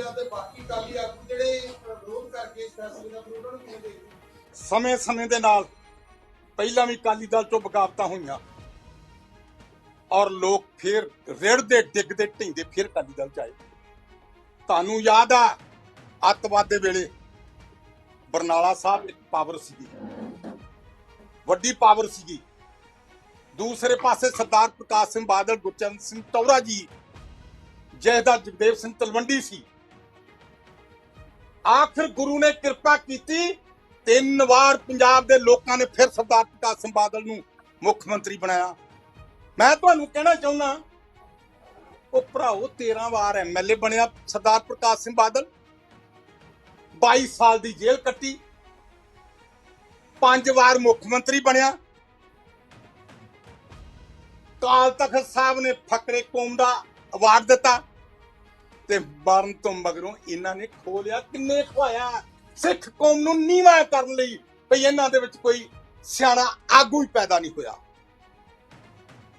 ਆ ਤੇ ਬਾਕੀ ਕਾਲੀ ਆਗੂ ਜਿਹੜੇ ਵਿਰੋਧ ਕਰਕੇ ਇਸ ਫੈਸਲੇ ਦਾ ਵਿਰੋਧ ਨੂੰ ਕਿਵੇਂ ਦੇਖਦੇ ਸਮੇਂ-ਸਮੇਂ ਦੇ ਨਾਲ ਪਹਿਲਾਂ ਵੀ ਅਕਾਲੀ ਦਲ ਤੋਂ ਬਗਾਵਤਾਂ ਹੋਈਆਂ ਔਰ ਲੋਕ ਫਿਰ ਰਿੜਦੇ ਡਿੱਗਦੇ ਢਿੰਦੇ ਫਿਰ ਅਕਾਲੀ ਦਲ ਚ ਆਏ। ਤੁਹਾਨੂੰ ਯਾਦ ਆ, ਅੱਤਵਾਦ ਦੇ ਵੇਲੇ ਬਰਨਾਲਾ ਸਾਹਿਬ ਇੱਕ ਪਾਵਰ ਸੀਗੀ। ਵੱਡੀ ਪਾਵਰ ਸੀਗੀ। ਦੂਸਰੇ ਪਾਸੇ ਸਰਦਾਰ ਪ੍ਰਕਾਸ਼ ਸਿੰਘ ਬਾਦਲ, ਗੁਰਚਰਨ ਸਿੰਘ ਤੌਰਾ ਜੀ ਜੈਦਾ ਜਗਦੇਵ ਸਿੰਘ ਤਲਵੰਡੀ ਸੀ। ਆਖਿਰ ਗੁਰੂ ਨੇ ਕਿਰਪਾ ਕੀਤੀ। ਤਿੰਨ ਵਾਰ ਪੰਜਾਬ ਦੇ ਲੋਕਾਂ ਨੇ ਫਿਰ ਸਰਦਾਰ ਪ੍ਰਕਾਸ਼ ਸਿੰਘ ਬਾਦਲ ਨੂੰ ਮੁੱਖ ਮੰਤਰੀ ਬਣਾਇਆ। ਮੈਂ ਤੁਹਾਨੂੰ ਕਹਿਣਾ ਚਾਹੁੰਦਾ ਉਹ ਭਰਾਓ 13 ਵਾਰ ਐਮਐਲਏ ਬਣਿਆ ਸਰਦਾਰ ਪ੍ਰਕਾਸ਼ ਸਿੰਘ ਬਾਦਲ। 22 ਸਾਲ ਦੀ ਜੇਲ੍ਹ ਕੱਟੀ। ਪੰਜ ਵਾਰ ਮੁੱਖ ਮੰਤਰੀ ਬਣਿਆ। ਕਾਲ ਤਖਤ ਸਾਹਿਬ ਨੇ ਫਕਰੇ ਕੌਮ ਦਾ ਅਵਾਰਡ ਦਿੱਤਾ। ਤੇ ਮਰਨ ਤੋਂ ਮਗਰੋਂ ਇਹਨਾਂ ਨੇ ਖੋਲਿਆ, ਕਿੰਨੇ ਖਵਾਇਆ? ਸਿੱਖ ਕੌਮ ਨੂੰ ਨੀਵਾ ਕਰਨ ਲਈ ਭਈ ਇਹਨਾਂ ਦੇ ਵਿੱਚ ਕੋਈ ਸਿਆਣਾ ਆਗੂ ਹੀ ਪੈਦਾ ਨਹੀਂ ਹੋਇਆ।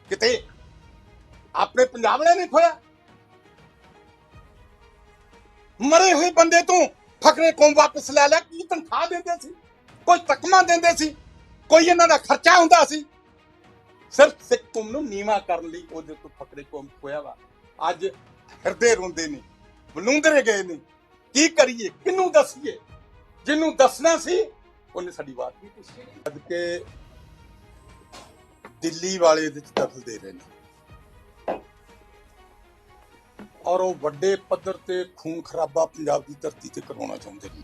ਕਿਤੇ ਆਪਣੇ ਪੰਜਾਬ ਵਾਲਿਆਂ ਨੇ ਖੋਇਆ? ਮਰੇ ਹੋਏ ਬੰਦੇ ਤੋਂ ਫਕਰੇ ਕੌਮ ਵਾਪਸ ਲੈ ਲਿਆ, ਕੀ ਤਨਖਾਹ ਦਿੰਦੇ ਸੀ? ਕੋਈ ਤਕਮਾ ਦਿੰਦੇ ਸੀ? ਕੋਈ ਇਹਨਾਂ ਦਾ ਖਰਚਾ ਹੁੰਦਾ ਸੀ? ਸਿਰਫ ਸਿੱਖ ਕੌਮ ਨੂੰ ਨੀਵਾ ਕਰਨ ਲਈ ਉਹਦੇ ਤੋਂ ਫਕਰੇ ਕੌਮ ਖੋਇਆ ਵਾ। ਅੱਜ ਹਿਰਦੇ ਰੋਂਦੇ ਨੇ ਬਲੂੰਦਰੇ ਗਏ ਨੇ। ਕੀ ਕਰੀਏ? ਕਿਹਨੂੰ ਦੱਸੀਏ? ਜਿਹਨੂੰ ਦੱਸਣਾ ਸੀ, ਉਹਨੇ ਸਾਡੀ ਬਾਤ ਨਹੀਂ ਪੁੱਛੀ। ਅੱਜ ਦਿੱਲੀ ਵਾਲੇ ਇਹਦੇ ਚ ਦਖਲ ਦੇ ਰਹੇ ਨੇ। ਔਰ ਉਹ ਵੱਡੇ ਪੱਧਰ ਤੇ ਖੂਨ ਖਰਾਬਾ ਪੰਜਾਬ ਦੀ ਧਰਤੀ ਤੇ ਕਰਵਾਉਣਾ ਚਾਹੁੰਦੇ ਨੇ।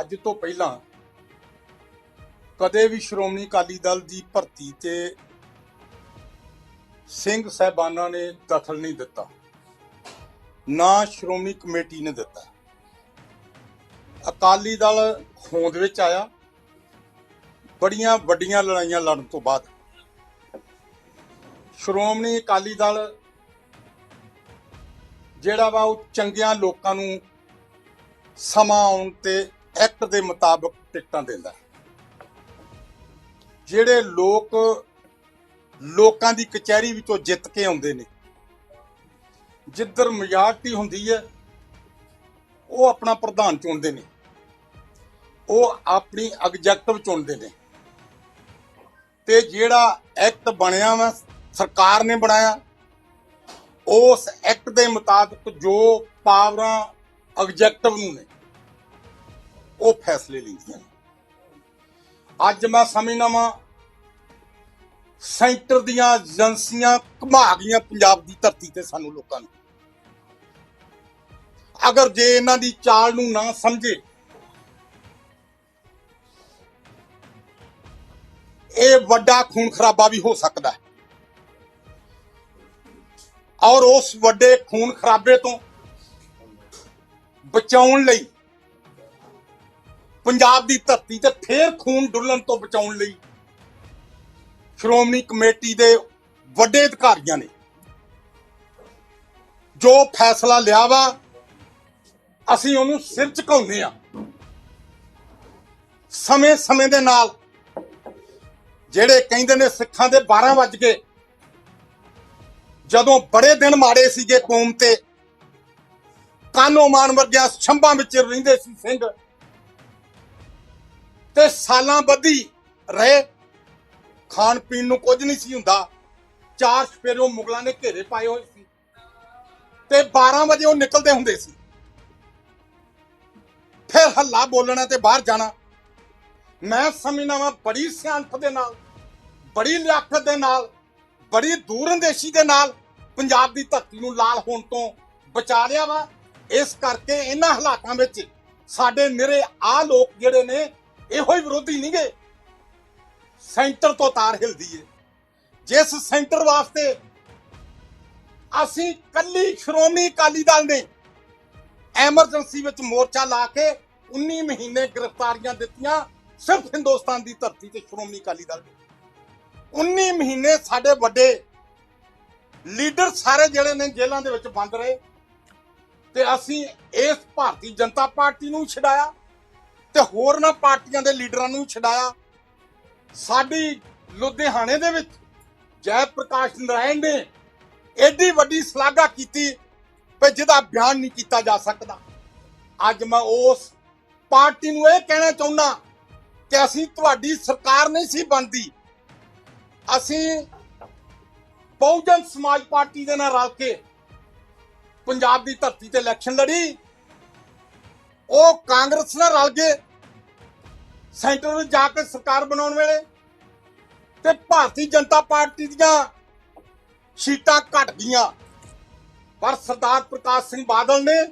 ਅੱਜ ਤੋਂ ਪਹਿਲਾਂ ਕਦੇ ਵੀ ਸ਼੍ਰੋਮਣੀ ਅਕਾਲੀ ਦਲ ਦੀ ਭਰਤੀ ਤੇ ਸਿੰਘ ਸਹਿਬਾਨਾਂ ਨੇ ਦਖਲ ਨਹੀਂ ਦਿੱਤਾ। ਨਾ ਸ਼੍ਰੋਮਣੀ ਕਮੇਟੀ ਨੇ ਦਿੱਤਾ। ਅਕਾਲੀ ਦਲ ਹੋਂਦ ਵਿੱਚ ਆਇਆ। ਬੜੀਆਂ ਵੱਡੀਆਂ ਲੜਾਈਆਂ ਲੜਨ ਤੋਂ ਬਾਅਦ। ਸ਼੍ਰੋਮਣੀ ਅਕਾਲੀ ਦਲ ਜਿਹੜਾ ਵਾ ਉਹ ਚੰਗਿਆਂ ਲੋਕਾਂ ਨੂੰ ਸਮਾਂ ਆਉਣ ਤੇ ਐਕਟ ਦੇ ਮੁਤਾਬਕ ਟਿਕਟਾਂ ਦਿੰਦਾ। ਜਿਹੜੇ ਲੋਕ ਲੋਕਾਂ ਦੀ ਕਚਹਿਰੀ ਵਿੱਚੋਂ ਜਿੱਤ ਕੇ ਆਉਂਦੇ ਨੇ। ਜਿੱਧਰ ਮੈਜੋਰਟੀ ਹੁੰਦੀ ਹੈ, ਉਹ ਆਪਣਾ ਪ੍ਰਧਾਨ ਚੁਣਦੇ ਨੇ। ਉਹ ਆਪਣੀ ਐਗਜੈਕਟਿਵ ਚੁਣਦੇ ਨੇ। ਤੇ ਜਿਹੜਾ ਐਕਟ ਬਣਿਆ ਵਾ, ਸਰਕਾਰ ਨੇ ਬਣਾਇਆ, ਉਸ ਐਕਟ ਦੇ ਮੁਤਾਬਕ ਜੋ ਪਾਵਰਾਂ ਐਗਜੈਕਟਿਵ ਨੂੰ ਨੇ, ਉਹ ਫੈਸਲੇ ਲੈਂਦੀਆਂ ਨੇ। ਅੱਜ ਮੈਂ ਸਮਝਦਾ ਵਾਂ ਸੈਂਟਰ ਦੀਆਂ ਏਜੰਸੀਆਂ ਘੁਮਾ ਗਈਆਂ ਪੰਜਾਬ ਦੀ ਧਰਤੀ ਤੇ ਸਾਨੂੰ ਲੋਕਾਂ ਨੂੰ। ਅਗਰ ਜੇ ਇਹਨਾਂ ਦੀ ਚਾਲ ਨੂੰ ਨਾ ਸਮਝੇ, ਇਹ ਵੱਡਾ ਖੂਨ ਖਰਾਬਾ ਵੀ ਹੋ ਸਕਦਾ ਹੈ। ਔਰ ਉਸ ਵੱਡੇ ਖੂਨ ਖਰਾਬੇ ਤੋਂ ਬਚਾਉਣ ਲਈ, ਪੰਜਾਬ ਦੀ ਧਰਤੀ ਤੇ ਫੇਰ ਖੂਨ ਡੁੱਲਣ ਤੋਂ ਬਚਾਉਣ ਲਈ ਸ਼੍ਰੋਮਣੀ ਕਮੇਟੀ ਦੇ ਵੱਡੇ ਅਧਿਕਾਰੀਆਂ ਨੇ ਜੋ ਫੈਸਲਾ ਲਿਆ ਵਾ, ਅਸੀਂ ਉਹਨੂੰ ਸਿਰ ਝੁਕਾਉਂਦੇ ਆ ਸਮੇਂ-ਸਮੇਂ ਦੇ ਨਾਲ ਜਿਹੜੇ ਕਹਿੰਦੇ ਨੇ ਸਿੱਖਾਂ ਦੇ 12 ਵੱਜ ਗਏ, ਜਦੋਂ ਬੜੇ ਦਿਨ ਮਾੜੇ ਸੀਗੇ ਕੌਮ ਤੇ, ਕਾਨੋ ਮਾਨ ਵਰਗਿਆ ਛੰਭਾਂ ਵਿੱਚ ਰਹਿੰਦੇ ਸੀ ਸਿੰਘ। ਤੇ ਸਾਲਾਂ ਬੱਧੀ ਰਹੇ ਖਾਣ ਪੀਣ ਨੂੰ ਕੁਝ ਨਹੀਂ ਸੀ ਹੁੰਦਾ। ਚਾਰ ਸਪੇਰੋ ਮੁਗਲਾਂ ਨੇ ਘੇਰੇ ਪਾਏ ਹੋਏ ਸੀ। ਤੇ 12 ਵਜੇ ਉਹ ਨਿਕਲਦੇ ਹੁੰਦੇ ਸੀ। ਫਿਰ ਹੱਲਾ ਬੋਲਣਾ ਤੇ ਬਾਹਰ ਜਾਣਾ। ਮੈਂ ਸਮਝਦਾ ਵਾ ਬੜੀ ਸਿਆਣਪ ਦੇ ਨਾਲ, ਬੜੀ ਲਿਆਕਤ ਦੇ ਨਾਲ, ਬੜੀ ਦੂਰਅੰਦੇਸ਼ੀ ਦੇ ਨਾਲ ਪੰਜਾਬ ਦੀ ਧਰਤੀ ਨੂੰ ਲਾਲ ਹੋਣ ਤੋਂ ਬਚਾ ਲਿਆ ਵਾ। ਇਸ ਕਰਕੇ ਇਹਨਾਂ ਹਾਲਾਤਾਂ ਵਿੱਚ ਸਾਡੇ ਨਿਰੇ ਆ ਲੋਕ ਜਿਹੜੇ ਨੇ, ਇਹੋ ਹੀ ਵਿਰੋਧੀ ਨਹੀਂਗੇ ਸੈਂਟਰ ਤੋਂ ਤਾਰ ਹਿਲਦੀ ਏ। ਜਿਸ ਸੈਂਟਰ ਵਾਸਤੇ ਅਸੀਂ ਕੱਲੀ ਸ਼੍ਰੋਮਣੀ ਅਕਾਲੀ ਦਲ ਨੇ ਐਮਰਜੈਂਸੀ ਵਿੱਚ ਮੋਰਚਾ ਲਾ ਕੇ 19 ਮਹੀਨੇ ਗ੍ਰਿਫਤਾਰੀਆਂ ਦਿੱਤੀਆਂ ਸਿਰਫ ਹਿੰਦੁਸਤਾਨ ਦੀ ਧਰਤੀ ਤੇ ਸ਼੍ਰੋਮਣੀ ਅਕਾਲੀ ਦਲ ਨੇ। 19 ਮਹੀਨੇ ਸਾਡੇ ਵੱਡੇ ਲੀਡਰ ਸਾਰੇ ਜਿਹੜੇ ਨੇ ਜੇਲ੍ਹਾਂ ਦੇ ਵਿੱਚ ਬੰਦ ਰਹੇ ਤੇ ਅਸੀਂ ਇਸ ਭਾਰਤੀ ਜਨਤਾ ਪਾਰਟੀ ਨੂੰ ਛਡਾਇਆ ਤੇ ਹੋਰਨਾਂ ਪਾਰਟੀਆਂ ਦੇ ਲੀਡਰਾਂ ਨੂੰ ਛਡਾਇਆ। ਸਾਡੀ ਲੁਧਿਆਣੇ ਦੇ ਵਿੱਚ ਜੈ ਪ੍ਰਕਾਸ਼ ਨਾਰਾਇਣ ਨੇ ਐਡੀ ਵੱਡੀ ਸ਼ਲਾਘਾ ਕੀਤੀ ਵੀ ਜਿਹਦਾ ਬਿਆਨ ਨਹੀਂ ਕੀਤਾ ਜਾ ਸਕਦਾ। ਅੱਜ ਮੈਂ ਉਸ ਪਾਰਟੀ ਨੂੰ ਇਹ ਕਹਿਣਾ ਚਾਹੁੰਦਾ ਕਿ ਅਸੀਂ ਤੁਹਾਡੀ ਸਰਕਾਰ ਨਹੀਂ ਸੀ ਬਣਦੀ। ਅਸੀਂ ਬਹੁਜਨ ਸਮਾਜ ਪਾਰਟੀ ਦੇ ਨਾਲ ਰਲ ਕੇ ਪੰਜਾਬ ਦੀ ਧਰਤੀ ਤੇ ਇਲੈਕਸ਼ਨ ਲੜੀ। ਉਹ ਕਾਂਗਰਸ ਨਾਲ ਰਲ ਗਏ। ਸੈਂਟਰ ਵਿੱਚ ਜਾ ਕੇ ਸਰਕਾਰ ਬਣਾਉਣ ਵੇਲੇ ਤੇ ਭਾਰਤੀ ਜਨਤਾ ਪਾਰਟੀ ਦੀਆਂ ਸੀਟਾਂ ਘਟ ਗਈਆਂ। ਪਰ ਸਰਦਾਰ ਪ੍ਰਕਾਸ਼ ਸਿੰਘ ਬਾਦਲ ਨੇ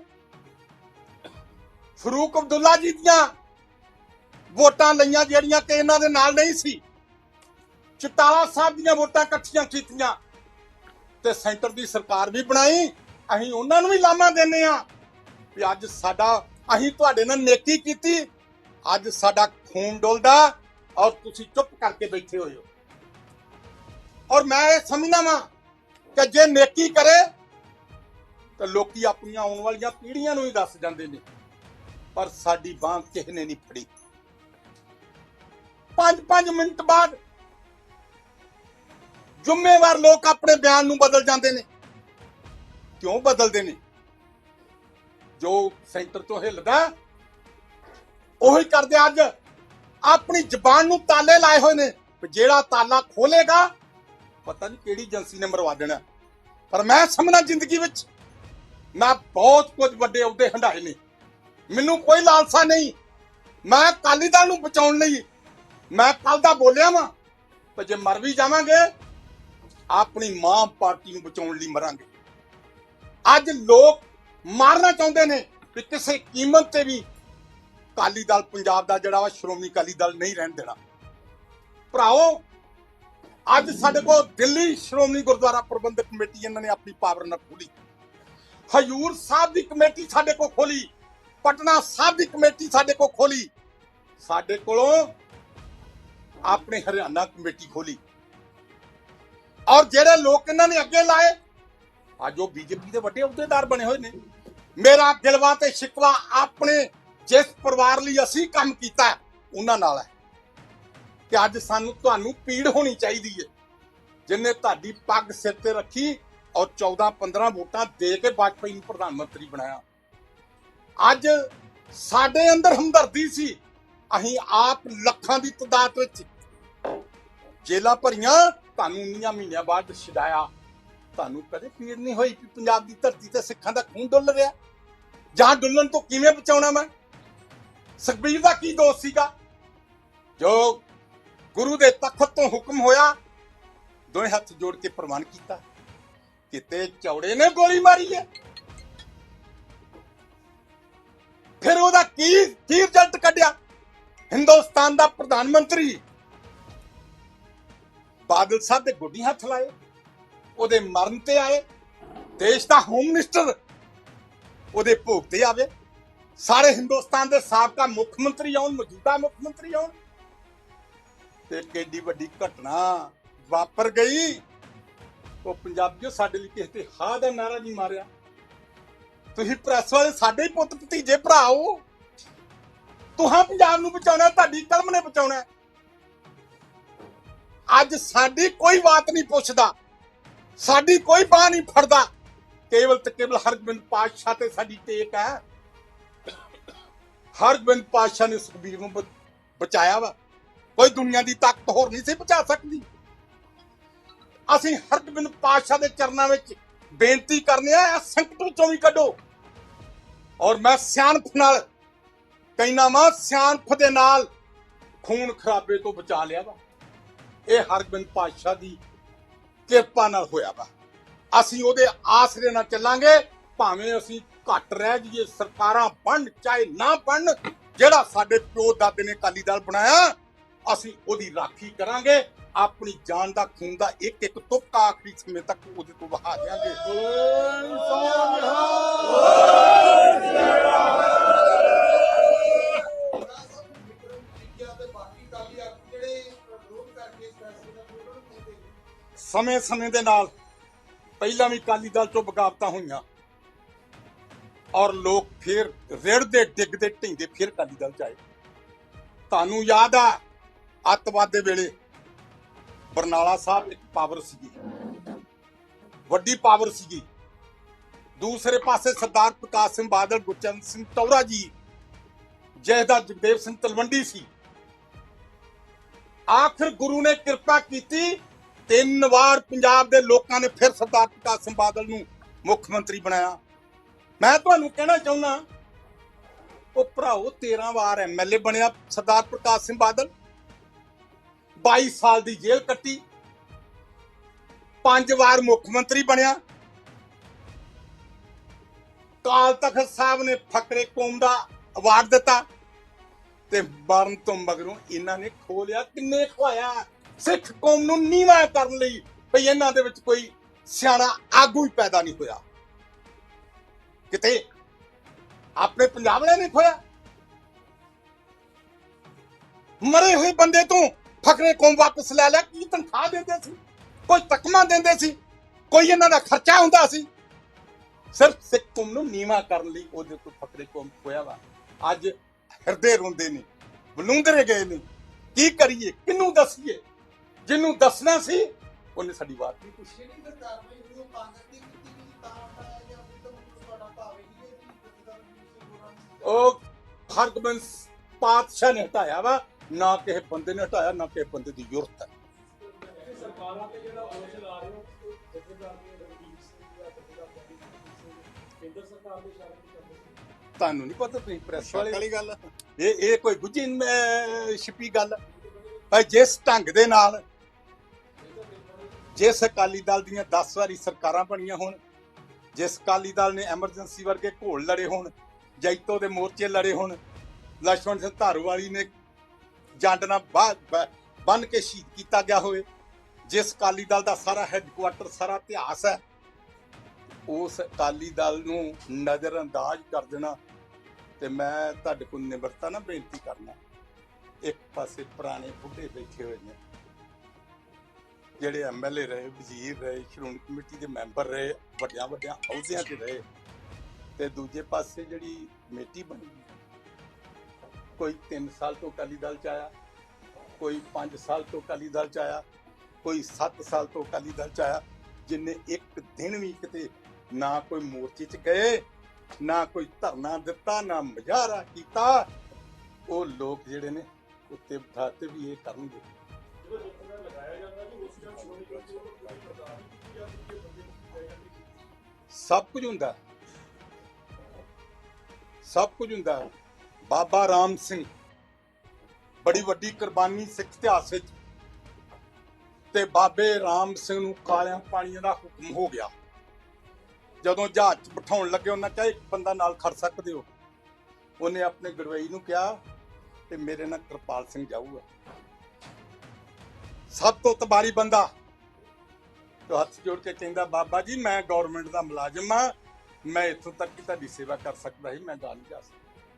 ਫਰੂਕ ਅਬਦੁੱਲਾ ਜੀ ਦੀਆਂ ਵੋਟਾਂ ਲਈਆਂ, ਜਿਹੜੀਆਂ ਕਿ ਇਹਨਾਂ ਦੇ ਨਾਲ ਨਹੀਂ ਸੀ। ਚਟਾਲਾ ਸਾਹਿਬ ਦੀਆਂ ਵੋਟਾਂ ਇਕੱਠੀਆਂ ਕੀਤੀਆਂ ਤੇ ਸੈਂਟਰ ਦੀ ਸਰਕਾਰ ਵੀ ਬਣਾਈ। ਅਸੀਂ ਉਹਨਾਂ ਨੂੰ ਵੀ ਲਾਮਾ ਦਿੰਨੇ ਆ ਵੀ ਅੱਜ ਸਾਡਾ, ਅਸੀਂ ਤੁਹਾਡੇ ਨਾਲ ਨੇਕੀ ਕੀਤੀ ਅੱਜ ਸਾਡਾ ਖੂਨ ਡੁੱਲਦਾ ਔਰ ਤੁਸੀਂ ਚੁੱਪ ਕਰਕੇ ਬੈਠੇ ਹੋਏ ਹੋ। ਔਰ ਮੈਂ ਇਹ ਸਮਝਦਾ ਵਾਂ ਕਿ ਜੇ ਨੇਕੀ ਕਰੇ, ਤਾਂ ਲੋਕੀ ਆਪਣੀਆਂ ਆਉਣ ਵਾਲੀਆਂ ਪੀੜ੍ਹੀਆਂ ਨੂੰ ਹੀ ਦੱਸ ਜਾਂਦੇ ਨੇ। ਪਰ ਸਾਡੀ ਬਾਂਹ ਕਿਸੇ ਨੇ ਨਹੀਂ ਫੜੀ? 5-5 ਮਿੰਟ ਬਾਅਦ ਜ਼ਿੰਮੇਵਾਰ ਲੋਕ ਆਪਣੇ ਬਿਆਨ ਨੂੰ ਬਦਲ ਜਾਂਦੇ ਨੇ। ਕਿਉਂ ਬਦਲਦੇ ਨੇ? ਜੋ ਸੈਂਟਰ ਤੋਂ ਹਿੱਲਦਾ ਉਹੀ ਕਰਦੇ ਅੱਜ। ਆਪਣੀ ਜ਼ਬਾਨ ਨੂੰ ਤਾਲੇ ਲਾਏ ਹੋਏ ਨੇ ਜਿਹੜਾ ਤਾਲਾ ਖੋਲੇਗਾ, ਪਤਾ ਨਹੀਂ ਕਿਹੜੀ ਏਜੰਸੀ ਨੇ ਮਰਵਾ ਦੇਣਾ। ਪਰ ਮੈਂ ਸਮਝਣਾ ਜ਼ਿੰਦਗੀ ਵਿੱਚ, ਮੈਂ ਬਹੁਤ ਕੁਝ ਵੱਡੇ ਅਹੁਦੇ ਹੰਡਾਏ ਨੇ। ਮੈਨੂੰ ਕੋਈ ਲਾਲਸਾ ਨਹੀਂ। ਮੈਂ ਅਕਾਲੀ ਦਲ ਨੂੰ ਬਚਾਉਣ ਲਈ, ਮੈਂ ਕੱਲ ਦਾ ਬੋਲਿਆ ਵਾਂ ਤੇ ਜੇ ਮਰ ਵੀ ਜਾਵਾਂਗੇ, ਆਪਣੀ ਮਾਂ ਪਾਰਟੀ ਨੂੰ ਬਚਾਉਣ ਲਈ ਮਰਾਂਗੇ। ਅੱਜ ਲੋਕ ਮਾਰਨਾ ਚਾਹੁੰਦੇ ਨੇ ਕਿ ਕਿਸੇ ਕੀਮਤ ਤੇ ਵੀ ਅਕਾਲੀ ਦਲ ਪੰਜਾਬ ਦਾ ਜਿਹੜਾ ਵਾ ਸ਼੍ਰੋਮਣੀ ਅਕਾਲੀ ਦਲ ਨਹੀਂ ਰਹਿਣ ਦੇਣਾ। ਭਰਾਓ, ਅੱਜ ਸਾਡੇ ਕੋਲ ਦਿੱਲੀ ਸ਼੍ਰੋਮਣੀ ਗੁਰਦੁਆਰਾ ਪ੍ਰਬੰਧਕ ਕਮੇਟੀ ਇਹਨਾਂ ਨੇ ਆਪਣੀ ਪਾਵਰ ਨਾਲ ਖੋਲੀ। ਹਜੂਰ ਸਾਹਿਬ ਦੀ ਕਮੇਟੀ ਸਾਡੇ ਕੋਲ ਖੋਲੀ, ਪਟਨਾ ਸਾਹਿਬ ਦੀ ਕਮੇਟੀ ਸਾਡੇ ਕੋਲ ਖੋਲੀ। ਸਾਡੇ ਕੋਲੋਂ ਆਪਣੇ ਹਰਿਆਣਾ ਕਮੇਟੀ ਖੋਲੀ। ਔਰ ਜਿਹੜੇ ਲੋਕ ਇਹਨਾਂ ਨੇ ਅੱਗੇ ਲਾਏ, ਅੱਜ ਉਹ ਬੀਜੇਪੀ ਦੇ ਵੱਡੇ ਅਹੁਦੇਦਾਰ ਬਣੇ ਹੋਏ ਨੇ। ਮੇਰਾ ਦਿਲਵਾ ਤੇ ਸ਼ਿਕਵਾ ਆਪਣੇ ਜਿਸ ਪਰਿਵਾਰ ਲਈ ਅਸੀਂ ਕੰਮ ਕੀਤਾ ਉਹਨਾਂ ਨਾਲ ਹੈ। ਕਿ ਅੱਜ ਸਾਨੂੰ ਤੁਹਾਨੂੰ ਪੀੜ ਹੋਣੀ ਚਾਹੀਦੀ ਹੈ। ਜਿਨੇ ਤੁਹਾਡੀ ਪੱਗ ਸਿਰ ਤੇ ਰੱਖੀ ਔਰ 14 15 ਵੋਟਾਂ ਦੇ ਕੇ ਵਾਜਪਾਈ ਨੂੰ ਪ੍ਰਧਾਨ ਮੰਤਰੀ ਬਣਾਇਆ। ਅੱਜ ਸਾਡੇ ਅੰਦਰ ਹਮਦਰਦੀ ਸੀ, ਅਸੀਂ ਆਪ ਲੱਖਾਂ ਦੀ ਤਦਾਦ ਵਿੱਚ ਜੇਲਾਂ ਭਰੀਆਂ, ਤੁਹਾਨੂੰ ਉਨੀਆਂ ਮਹੀਨਿਆਂ ਬਾਅਦ ਛਡਾਇਆ। ਤੁਹਾਨੂੰ ਕਦੇ ਪੀੜ ਨਹੀਂ ਹੋਈ ਕਿ ਪੰਜਾਬ ਦੀ ਧਰਤੀ ਤੇ ਸਿੱਖਾਂ ਦਾ ਖੂਨ ਡੁੱਲ ਰਿਹਾ? ਜਾਂ ਡੁੱਲਣ ਤੋਂ ਕਿਵੇਂ ਬਚਾਉਣਾ ਮੈਂ? ਸੁਖਬੀਰ ਦਾ ਕੀ ਦੋਸ਼ ਸੀਗਾ? ਜੋ ਗੁਰੂ ਦੇ ਤਖਤ ਤੋਂ ਹੁਕਮ ਹੋਇਆ, ਦੋਵੇਂ ਹੱਥ ਜੋੜ ਕੇ ਪ੍ਰਵਾਨ ਕੀਤਾ। ਕਿਤੇ ਚੌੜੇ ਨੇ ਗੋਲੀ ਮਾਰੀ ਹੈ। ਫਿਰ ਉਹਦਾ ਕੀ ਕੀ ਰਿਜ਼ਲਟ ਕੱਢਿਆ? ਹਿੰਦੁਸਤਾਨ ਦਾ ਪ੍ਰਧਾਨ ਮੰਤਰੀ ਬਾਦਲ ਸਾਹਿਬ ਦੇ ਗੁੱਡੀ ਹੱਥ ਲਾਏ, ਉਹਦੇ ਮਰਨ ਤੇ ਆਏ, ਦੇਸ਼ ਦਾ ਹੋਮ ਮਿਨਿਸਟਰ ਉਹਦੇ ਭੋਗ ਤੇ ਆਵੇ। ਸਾਰੇ ਹਿੰਦੁਸਤਾਨ ਦੇ ਸਾਬਕਾ ਮੁੱਖ ਮੰਤਰੀ ਆਉਣ, ਮੌਜੂਦਾ ਮੁੱਖ ਮੰਤਰੀ ਆਉਣ। ਤੇ ਕਿੱਡੀ ਵੱਡੀ ਘਟਨਾ ਵਾਪਰ ਗਈ। ਉਹ ਪੰਜਾਬੀਓ ਸਾਡੇ ਲਈ ਕਿਸੇ ਤੇ ਹਾਂ ਦਾ ਨਾਰਾ ਨਹੀਂ ਮਾਰਿਆ। ਤੁਸੀਂ ਪ੍ਰੈਸ ਵਾਲੇ ਸਾਡੇ ਹੀ ਪੁੱਤ ਭਤੀਜੇ ਭਰਾ ਹੋ। ਤੁਹਾਂ ਪੰਜਾਬ ਨੂੰ ਬਚਾਉਣਾ, ਤੁਹਾਡੀ ਕਲਮ ਨੇ ਬਚਾਉਣਾ। ਅੱਜ ਸਾਡੀ ਕੋਈ ਬਾਤ ਨਹੀਂ ਪੁੱਛਦਾ। ਸਾਡੀ ਕੋਈ ਬਾਹ ਨਹੀਂ ਫੜਦਾ। ਕੇਵਲ ਤੇ ਕੇਵਲ ਹਰਗੋਬਿੰਦ ਪਾਤਸ਼ਾਹ ਤੇ ਸਾਡੀ ਟੇਕ ਹੈ। ਹਰਗੋਬਿੰਦ ਪਾਤਸ਼ਾਹ ਨੇ ਸੁਖਬੀਰ ਨੂੰ ਬ- ਬਚਾਇਆ ਵਾ। ਕੋਈ ਦੁਨੀਆ ਦੀ ਤਾਕਤ ਹੋਰ ਨਹੀਂ ਸੀ ਬਚਾ ਸਕਦੀ। ਅਸੀਂ ਹਰਗੋਬਿੰਦ ਪਾਤਸ਼ਾਹ ਦੇ ਚਰਨਾਂ ਵਿੱਚ ਬੇਨਤੀ ਕਰਨੇ ਆ, ਇਸ ਸੰਕਟ ਵਿੱਚੋਂ ਵੀ ਕੱਢੋ। ਔਰ ਮੈਂ ਸਿਆਣਪ ਨਾਲ ਕਹਿਣਾ ਵਾ, ਸਿਆਣਪ ਦੇ ਨਾਲ ਖੂਨ ਖਰਾਬੇ ਤੋਂ ਬਚਾ ਲਿਆ ਵਾ। ਇਹ ਹਰਗੋਬਿੰਦ ਪਾਤਸ਼ਾਹ ਦੀ ਕਿਰਪਾ ਨਾਲ ਹੋਇਆ ਵਾ। ਅਸੀਂ ਉਹਦੇ ਆਸਰੇ ਨਾਲ ਚੱਲਾਂਗੇ, ਭਾਵੇਂ ਅਸੀਂ ਘੱਟ ਰਹਿ ਜਾਈਏ ਸਰਕਾਰਾਂ ਬਣ ਚਾਹੇ ਨਾ ਬਣ ਜਿਹੜਾ ਸਾਡੇ ਪਿਓ ਦਾਦੇ ਨੇ ਅਕਾਲੀ ਦਲ ਬਣਾਇਆ, ਅਸੀਂ ਉਹਦੀ ਰਾਖੀ ਕਰਾਂਗੇ। ਆਪਣੀ ਜਾਨ ਦਾ, ਖੂਨ ਦਾ ਇੱਕ ਇੱਕ ਤੁਪਕਾ ਆਖਰੀ ਸਮੇਂ ਤੱਕ ਉਹਦੇ ਤੋਂ ਵਹਾ ਦਿਆਂਗੇ। ਸਮੇਂ-ਸਮੇਂ ਦੇ ਨਾਲ, ਪਹਿਲਾਂ ਵੀ ਅਕਾਲੀ ਦਲ ਤੋਂ ਬਗਾਵਤਾਂ ਹੋਈਆਂ। ਔਰ ਲੋਕ ਫਿਰ ਰਿੜਦੇ ਡਿੱਗਦੇ ਢਿੰਦੇ ਫਿਰ ਅਕਾਲੀ ਦਲ ਚ ਆਏ। ਤੁਹਾਨੂੰ ਯਾਦ ਆ, ਅੱਤਵਾਦ ਦੇ ਵੇਲੇ ਬਰਨਾਲਾ ਸਾਹਿਬ ਇੱਕ ਪਾਵਰ ਸੀਗੀ। ਵੱਡੀ ਪਾਵਰ ਸੀਗੀ। ਦੂਸਰੇ ਪਾਸੇ ਸਰਦਾਰ ਪ੍ਰਕਾਸ਼ ਸਿੰਘ ਬਾਦਲ, ਗੁਰਚਰਨ ਸਿੰਘ ਟੌਰਾ ਜੀ ਜਿਹਦਾ ਜਗਦੇਵ ਸਿੰਘ ਤਲਵੰਡੀ ਸੀ। ਆਖਰ ਗੁਰੂ ਨੇ ਕਿਰਪਾ ਕੀਤੀ, ਤਿੰਨ ਵਾਰ ਪੰਜਾਬ ਦੇ ਲੋਕਾਂ ਨੇ ਫਿਰ ਸਰਦਾਰ ਪ੍ਰਕਾਸ਼ ਸਿੰਘ ਬਾਦਲ ਨੂੰ ਮੁੱਖ ਮੰਤਰੀ ਬਣਾਇਆ। ਮੈਂ ਤੁਹਾਨੂੰ ਕਹਿਣਾ ਚਾਹੁੰਦਾ ਉਹ ਭਰਾਓ 13 ਵਾਰ ਐਮਐਲਏ ਬਣਿਆ, ਸਰਦਾਰ ਪ੍ਰਕਾਸ਼ ਸਿੰਘ ਬਾਦਲ। 22 ਸਾਲ ਦੀ ਜੇਲ੍ਹ ਕੱਟੀ। ਪੰਜ ਵਾਰ ਮੁੱਖ ਮੰਤਰੀ ਬਣਿਆ। ਕਾਲ ਤਖਤ ਸਾਹਿਬ ਨੇ ਫਕਰੇ ਕੌਮ ਦਾ ਅਵਾਰਡ ਦਿੱਤਾ ਤੇ ਮਰਨ ਤੋਂ ਮਗਰੋਂ ਇਹਨਾਂ ਨੇ ਖੋਲਿਆ, ਕਿੰਨੇ ਖਵਾਇਆ? ਸਿੱਖ ਕੌਮ ਨੂੰ ਨੀਵਾ ਕਰਨ ਲਈ ਭਈ ਇਹਨਾਂ ਦੇ ਵਿੱਚ ਕੋਈ ਸਿਆਣਾ ਆਗੂ ਹੀ ਪੈਦਾ ਨਹੀਂ ਹੋਇਆ। ਕਿਤੇ? ਆਪਣੇ ਪੰਜਾਬ ਵਾਲਿਆਂ ਨੇ ਖੋਇਆ ਮਰੇ ਹੋਏ ਬੰਦੇ ਤੋਂ ਫਕਰੇ ਕੌਮ ਵਾਪਸ ਲੈ ਲਿਆ, ਕੀ ਤਨਖਾਹ ਦਿੰਦੇ ਸੀ? ਕੋਈ ਤਕਮਾ ਦਿੰਦੇ ਸੀ? ਕੋਈ ਇਹਨਾਂ ਦਾ ਖਰਚਾ ਹੁੰਦਾ ਸੀ? ਸਿਰਫ ਸਿੱਖ ਕੌਮ ਨੂੰ ਨੀਵਾ ਕਰਨ ਲਈ ਉਹਦੇ ਤੋਂ ਫਕਰੇ ਕੌਮ ਖੋਇਆ ਵਾ। ਅੱਜ ਹਿਰਦੇ ਰੋਂਦੇ ਨੇ ਬਲੂੰਦਰੇ ਗਏ ਨੇ। ਕੀ ਕਰੀਏ? ਕਿਹਨੂੰ ਦੱਸੀਏ? ਜਿਹਨੂੰ ਦੱਸਣਾ ਸੀ, ਉਹਨੇ ਸਾਡੀ ਬਾਤ ਨਹੀਂ ਪੁੱਛੀ। ਜਿਹੜੀ ਫਿਰ ਕਾਰਵਾਈ ਉਹ ਕਾਂਗਰਸ ਦੀ ਹਰਗੋਬਿੰਦ ਪਾਤਸ਼ਾਹ ਨੇ ਹਟਾਇਆ ਵਾ ਨਾ ਕਿਸੇ ਬੰਦੇ ਨੇ ਹਟਾਇਆ ਨਾ ਕਿਸੇ ਬੰਦੇ ਦੀ ਜ਼ਰੂਰਤ ਹੈ। ਸਰਕਾਰਾਂ ਤੇ ਜਿਹੜਾ ਲਾ ਰਹੇ ਹੋ ਤੁਹਾਨੂੰ ਨਹੀਂ ਪਤਾ ਤੁਸੀਂ ਪ੍ਰੈਸ ਵਾਲੇ? ਵਾਲੀ ਗੱਲ ਇਹ ਇਹ ਕੋਈ ਗੁੱਜੀ ਛਿਪੀ ਗੱਲ ਪਰ ਜਿਸ ਢੰਗ ਦੇ ਨਾਲ ਜਿਸ ਅਕਾਲੀ ਦਲ ਦੀਆਂ 10 ਵਾਰੀ ਸਰਕਾਰਾਂ ਬਣੀਆਂ ਹੋਣ ਜਿਸ ਅਕਾਲੀ ਦਲ ਨੇ ਐਮਰਜੈਂਸੀ ਵਰਗੇ ਘੋਲ ਲੜੇ ਹੋਣ ਜੈਤੋ ਦੇ ਮੋਰਚੇ ਲੜੇ ਹੋਣ ਲਛਮਣ ਸਿੰਘ ਧਾਰੂਵਾਲੀ ਨੇ ਜੰਡ ਨਾਲ ਬੰਨ ਕੇ ਸ਼ਹੀਦ ਕੀਤਾ ਗਿਆ ਹੋਵੇ। ਜਿਸ ਕਾਲੀ ਦਲ ਦਾ ਸਾਰਾ ਹੈੱਡਕੁਆਟਰ ਸਾਰਾ ਇਤਿਹਾਸ ਹੈ, ਉਸ ਕਾਲੀ ਦਲ ਨੂੰ ਨਜ਼ਰ ਅੰਦਾਜ਼ ਕਰ ਦੇਣਾ ਤੇ ਮੈਂ ਤੁਹਾਡੇ ਕੋਲ ਨਿਮਰਤਾ ਨਾਲ ਬੇਨਤੀ ਕਰਨਾ। ਇੱਕ ਪਾਸੇ ਪੁਰਾਣੇ ਬੁੱਢੇ ਬੈਠੇ ਹੋਏ ਨੇ, ਜਿਹੜੇ ਐਮਐਲਏ ਰਹੇ, ਵਜ਼ੀਰ ਰਹੇ, ਸ਼੍ਰੋਮਣੀ ਕਮੇਟੀ ਦੇ ਮੈਂਬਰ ਰਹੇ ਵੱਡਿਆਂ ਵੱਡਿਆਂ ਅਹੁਦਿਆਂ ਤੇ ਰਹੇ ਤੇ ਦੂਜੇ ਪਾਸੇ ਜਿਹੜੀ ਕਮੇਟੀ ਬਣੀ ਕੋਈ 3 ਸਾਲ ਤੋਂ ਅਕਾਲੀ ਦਲ ਚ ਆਇਆ, ਕੋਈ 5 ਸਾਲ ਤੋਂ ਅਕਾਲੀ ਦਲ ਚ ਆਇਆ, ਕੋਈ 7 ਸਾਲ ਤੋਂ ਅਕਾਲੀ ਦਲ ਚ ਆਇਆ, ਜਿਨੇ ਇੱਕ ਦਿਨ ਵੀ ਕਿਤੇ ਨਾ ਕੋਈ ਮੋਰਚੇ ਚ ਗਏ, ਨਾ ਕੋਈ ਧਰਨਾ ਦਿੱਤਾ, ਨਾ ਮੁਜ਼ਾਹਰਾ ਕੀਤਾ, ਉਹ ਲੋਕ ਜਿਹੜੇ ਨੇ ਉੱਤੇ ਬਿਠਾਤੇ ਵੀ ਇਹ ਕਰਨਗੇ। ਸਭ ਕੁਝ ਹੁੰਦਾ। ਸਭ ਕੁਝ ਹੁੰਦਾ। ਬਾਬਾ ਰਾਮ ਸਿੰਘ। ਬੜੀ ਵੱਡੀ ਕੁਰਬਾਨੀ ਸਿੱਖ ਇਤਿਹਾਸ ਵਿੱਚ। ਤੇ ਬਾਬੇ ਰਾਮ ਸਿੰਘ ਨੂੰ ਕਾਲਿਆਂ ਪਾਣੀਆਂ ਦਾ ਹੁਕਮ ਹੋ ਗਿਆ। ਜਦੋਂ ਜਹਾਜ਼ ਬਿਠਾਉਣ ਲੱਗੇ, ਉਹਨਾਂ ਕਿਹਾ, ਇੱਕ ਬੰਦਾ ਨਾਲ ਖੜ ਸਕਦੇ ਹੋ? ਉਹਨੇ ਆਪਣੇ ਗੜਵਈ ਨੂੰ ਕਿਹਾ, ਤੇ ਮੇਰੇ ਨਾਲ ਕਿਰਪਾਲ ਸਿੰਘ ਜਾਊਗਾ। ਸਭ ਤੋਂ ਤਬਾਰੀ ਬੰਦਾ। ਤੇ ਹੱਥ ਜੋੜ ਕੇ ਕਹਿੰਦਾ, ਬਾਬਾ ਜੀ, ਮੈਂ ਗਵਰਨਮੈਂਟ ਦਾ ਮੁਲਾਜ਼ਮ ਆ ਮੈਂ ਇੱਥੋਂ ਤੱਕ ਹੀ ਤੁਹਾਡੀ ਸੇਵਾ ਕਰ ਸਕਦਾ ਸੀ, ਮੈਂ ਗਾ ਨਹੀਂ ਜਾ ਸਕਦਾ।